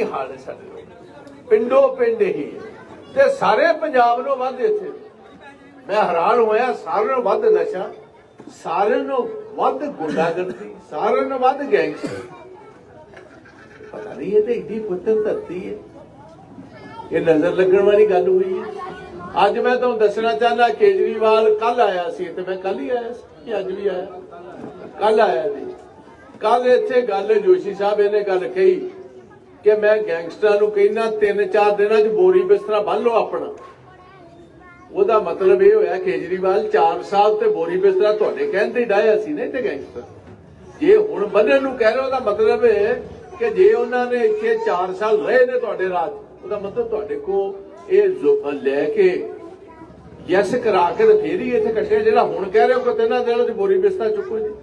ਹੀ ਹਾਲ ਹੈ ਸਾਡੇ ਲੋਕ? ਪਿੰਡੋ ਪਿੰਡ ਹੀ। ਤੇ ਸਾਰੇ ਪੰਜਾਬ ਨੂੰ ਵੱਧ ਇੱਥੇ। ਮੈਂ ਹੈਰਾਨ ਹੋਇਆ, ਸਾਰਿਆਂ ਨੂੰ ਵੱਧ ਨਸ਼ਾ, ਸਾਰਿਆਂ ਨੂੰ ਵੱਧ ਗੁੰਡਾਗਰਦੀ, ਸਾਰਿਆਂ ਨੂੰ ਵੱਧ ਗੈਂਗਸਟਰ। ਪਤਾ ਨਹੀਂ ਇਹ ਤੇ ਇੱਡੀ ਪੁੱਤਰ ਧਰਤੀ ਹੈ। ਇਹ ਨਜ਼ਰ ਲੱਗਣ ਵਾਲੀ ਗੱਲ ਹੋਈ ਹੈ। ਅੱਜ ਮੈਂ ਤੁਹਾਨੂੰ ਦੱਸਣਾ ਚਾਹੁੰਦਾ, ਕੇਜਰੀਵਾਲ ਕੱਲ ਆਇਆ ਸੀ ਤੇ ਮੈਂ ਕੱਲ ਹੀ ਆਇਆ ਸੀ ਅੱਜ ਵੀ ਆਇਆ? ਕੱਲ ਆਇਆ ਜੀ ਕੱਲ ਇੱਥੇ ਗੱਲ ਜੋਸ਼ੀ ਸਾਹਿਬ ਇਹਨੇ ਗੱਲ ਕਹੀ। ਕਿ ਮੈਂ ਗੈਂਗਸਟਰਾਂ ਨੂੰ ਕਹਿੰਦਾ, ਤਿੰਨ ਚਾਰ ਦਿਨਾਂ 'ਚ ਬੋਰੀ ਬਿਸਤਰਾ ਬੰਨ ਲਓ ਆਪਣਾ। ਉਹਦਾ ਮਤਲਬ ਇਹ ਹੋਇਆ, ਕੇਜਰੀਵਾਲ 4 ਸਾਲ ਤੇ ਬੋਰੀ ਬਿਸਤਰਾ ਤੁਹਾਡੇ ਕਹਿੰਦੇ ਹੀ ਡਾਇਆ ਸੀ ਨਹੀਂ ਤੇ ਗੈਂਗਸਟਰ। ਜੇ ਹੁਣ ਬੰਨਣ ਨੂੰ ਕਹਿ ਰਹੇ ਉਹਦਾ ਮਤਲਬ ਇਹ ਕਿ ਜੇ ਉਹਨਾਂ ਨੇ ਇੱਥੇ 4 ਸਾਲ ਰਹੇ ਨੇ ਤੁਹਾਡੇ ਰਾਜ, ਉਹਦਾ ਮਤਲਬ ਤੁਹਾਡੇ ਕੋ ਇਹ ਜ਼ੁ- ਲੈ ਕੇ ਯੈਸ ਕਰਾ ਕੇ ਫੇਰ ਹੀ ਇੱਥੇ ਕੱਟਿਆ, ਜਿਹੜਾ ਹੁਣ ਕਹਿ ਰਹੇ ਹੋ ਕਿ ਤਿੰਨਾਂ ਦਿਨਾਂ ਚ ਬੋਰੀ ਬਿਸਤਰਾ ਚੁੱਕੋ ਜੀ।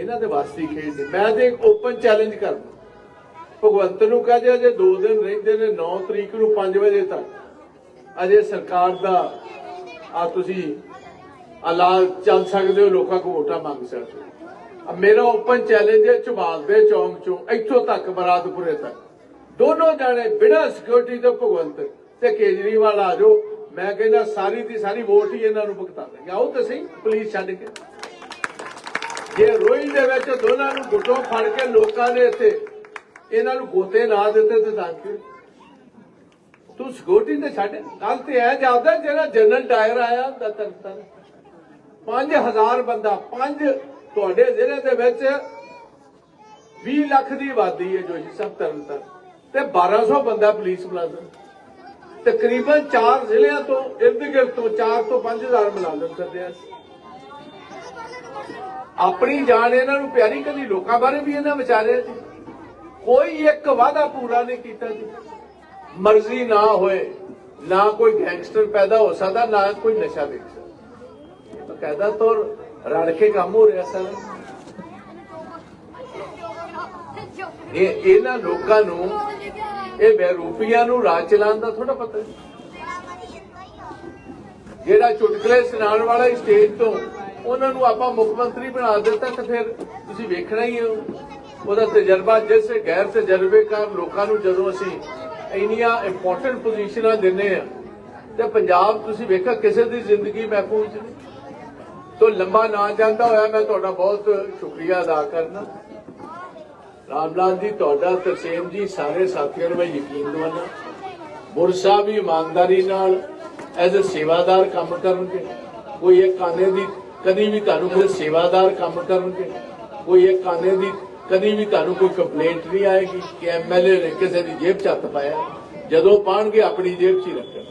ਇਹਨਾਂ ਦੇ ਵਾਸਤੇ ਖੇਡ ਮੈਂ ਤੇ ਓਪਨ ਚੈਲੰਜ ਕਰਦਾ। ਭਗਵੰਤ ਨੂੰ ਕਹਿ ਦਿਓ ਜੇ 2 ਦਿਨ ਰਹਿੰਦੇ ਨੇ 9 ਤਰੀਕ ਨੂੰ 5 ਵਜੇ ਤੱਕ। ਅਜੇ ਸਰਕਾਰ ਦਾ, ਆ ਤੁਸੀਂ ਅਲਾ ਚੱਲ ਸਕਦੇ ਹੋ, ਲੋਕਾਂ ਕੋ ਵੋਟਾਂ ਮੰਗ ਸਕਦੇ ਹੋ। ਮੇਰਾ ਓਪਨ ਚੈਲੰਜ ਹੈ ਝਬਾਲ ਦੇ ਚੌਂਕ ਚੋਂ, ਇੱਥੋਂ ਤੱਕ, ਬਰਾਦਪੁਰੇ ਤੱਕ। ਦੋਨੋਂ ਜਾਣੇ ਬਿਨਾਂ ਸਿਕਿਉਰਿਟੀ ਤੋਂ ਭਗਵੰਤ ਤੇ ਕੇਜਰੀਵਾਲ ਆ ਜਾਓ। ਮੈਂ ਕਹਿੰਦਾ, ਸਾਰੀ ਦੀ ਸਾਰੀ ਵੋਟ ਹੀ ਇਹਨਾਂ ਨੂੰ ਭੁਗਤਾ ਦੇਣਗੇ। ਆਓ ਤਾਂ ਸਹੀ ਪੁਲਿਸ ਛੱਡ ਕੇ। ਜੇ ਰੋਈ ਦੇ ਵਿੱਚ ਦੋਨਾਂ ਨੂੰ ਗੁੱਟੋਂ ਫੜ ਕੇ ਲੋਕਾਂ ਦੇ ਇੱਥੇ ਇਹਨਾਂ ਨੂੰ ਗੋਤੇ ਨਾ ਦਿੱਤੇ ਤੇ ਤਾਂ ਕਿ। ਤੂੰ ਸਿਕਿਉਰਿਟੀ ਤੇ ਛੱਡ। ਕੱਲ ਤੇ ਐ ਜਾਂਦਾ ਜਿਹੜਾ ਜਨਰਲ ਡਾਇਰ ਆਇਆ ਹੁੰਦਾ ਤਰਤਨ 5000 ਬੰਦਾ, ਪੰਜ ਤੁਹਾਡੇ ਜ਼ਿਲ੍ਹੇ ਦੇ ਵਿੱਚ 20 ਲੱਖ ਦੀ ਆਬਾਦੀ ਹੈ ਜੋਸ਼ੀ ਸਾਹਿਬ ਤਰਨਤਨ ਤੇ 1200 ਬੰਦਾ ਪੁਲਿਸ ਮੁਲਾਜ਼ਮ। ਤਕਰੀਬਨ 4 ਜ਼ਿਲ੍ਹਿਆਂ ਤੋਂ ਇਰਦ ਗਿਰਦ ਤੋਂ 4 ਤੋਂ 5000 ਮੁਲਾਜ਼ਮ ਕਰਦੇ ਆ। ਆਪਣੀ ਜਾਨ ਇਹਨਾਂ ਨੂੰ ਪਿਆਰੀ ਕਦੀ ਲੋਕਾਂ ਬਾਰੇ ਵੀ ਇਹਨਾਂ ਵਿਚਾਰਿਆ ਜੀ ਕੋਈ ਇੱਕ ਵਾਅਦਾ ਪੂਰਾ ਨਹੀਂ ਕੀਤਾ ਜੀ। ਮਰਜ਼ੀ ਨਾ ਹੋਏ, ਨਾ ਕੋਈ ਗੈਂਗਸਟਰ ਪੈਦਾ ਹੋ ਸਕਦਾ, ਨਾ ਕੋਈ ਨਸ਼ਾ ਵੇਚ ਸਕਦਾ। ਬਕਾਇਦਾ ਤੌਰ ਰਲ ਕੇ ਕੰਮ ਹੋ ਰਿਹਾ ਸਰ। ਇਹ ਇਹਨਾਂ ਲੋਕਾਂ ਨੂੰ, ਇਹ ਬੇਰੂਪੀਆਂ ਨੂੰ ਰਾਜ ਚਲਾਉਣ ਦਾ ਥੋੜਾ ਪਤਾ ਜਿਹੜਾ ਚੁਟਕਲੇ ਸੁਣਾਉਣ ਵਾਲਾ ਸਟੇਜ ਤੋਂ ਉਹਨਾਂ ਨੂੰ ਆਪਾਂ ਮੁੱਖ ਮੰਤਰੀ ਬਣਾ ਦਿੱਤਾ ਤਾਂ ਫਿਰ ਤੁਸੀਂ ਵੇਖਣਾ ਹੀ ਹੋ ਉਹਦਾ ਤਜਰਬਾ ਜਿਸ ਗੈਰ ਤਜਰਬੇਕਾਰ ਲੋਕਾਂ ਨੂੰ ਜਦੋਂ ਅਸੀਂ ਇੰਨੀਆਂ ਇੰਪੋਰਟੈਂਟ ਪੋਜੀਸ਼ਨਾਂ ਦਿੰਨੇ ਆ ਤੇ ਪੰਜਾਬ ਤੁਸੀਂ ਵੇਖਿਆ ਕਿਸੇ ਦੀ ਜ਼ਿੰਦਗੀ ਮਹਿਫੂਜ਼ ਨਹੀਂ। ਤੋਂ ਲੰਬਾ ਨਾ ਜਾਂਦਾ ਹੋਇਆ ਮੈਂ ਤੁਹਾਡਾ ਬਹੁਤ ਸ਼ੁਕਰੀਆ ਅਦਾ ਕਰਨਾ। ਰਾਮਲਾਲ ਜੀ, ਤੁਹਾਡਾ, ਤਰਸੇਮ ਜੀ, ਸਾਰੇ ਸਾਥੀਆਂ ਨੂੰ ਮੈਂ ਯਕੀਨ ਦਿਵਾਨਾ ਗੁਰ ਸਾਹਿਬ ਵੀ ਇਮਾਨਦਾਰੀ ਨਾਲ ਐਜ਼ ਅ ਸੇਵਾਦਾਰ ਕੰਮ ਕਰਨਗੇ। ਕੋਈ ਇੱਕ ਕਾਨੇ ਦੀ ਕਦੀ ਵੀ ਤੁਹਾਨੂੰ ਕੋਈ ਸੇਵਾਦਾਰ ਕੰਮ ਕਰਨਗੇ। ਕੋਈ ਇੱਕ ਕਾਨੇ ਦੀ ਕਦੀ ਵੀ ਤੁਹਾਨੂੰ ਕੋਈ ਕੰਪਲੇਂਟ ਨਹੀਂ ਆਏਗੀ ਕਿ ਐਮਐਲਏ ਨੇ ਕਿਸੇ ਦੀ ਜੇਬ 'ਚ ਹੱਥ ਪਾਇਆ, ਜਦੋਂ ਪਾਣਗੇ ਆਪਣੀ ਜੇਬ 'ਚ ਹੀ ਰੱਖਣ।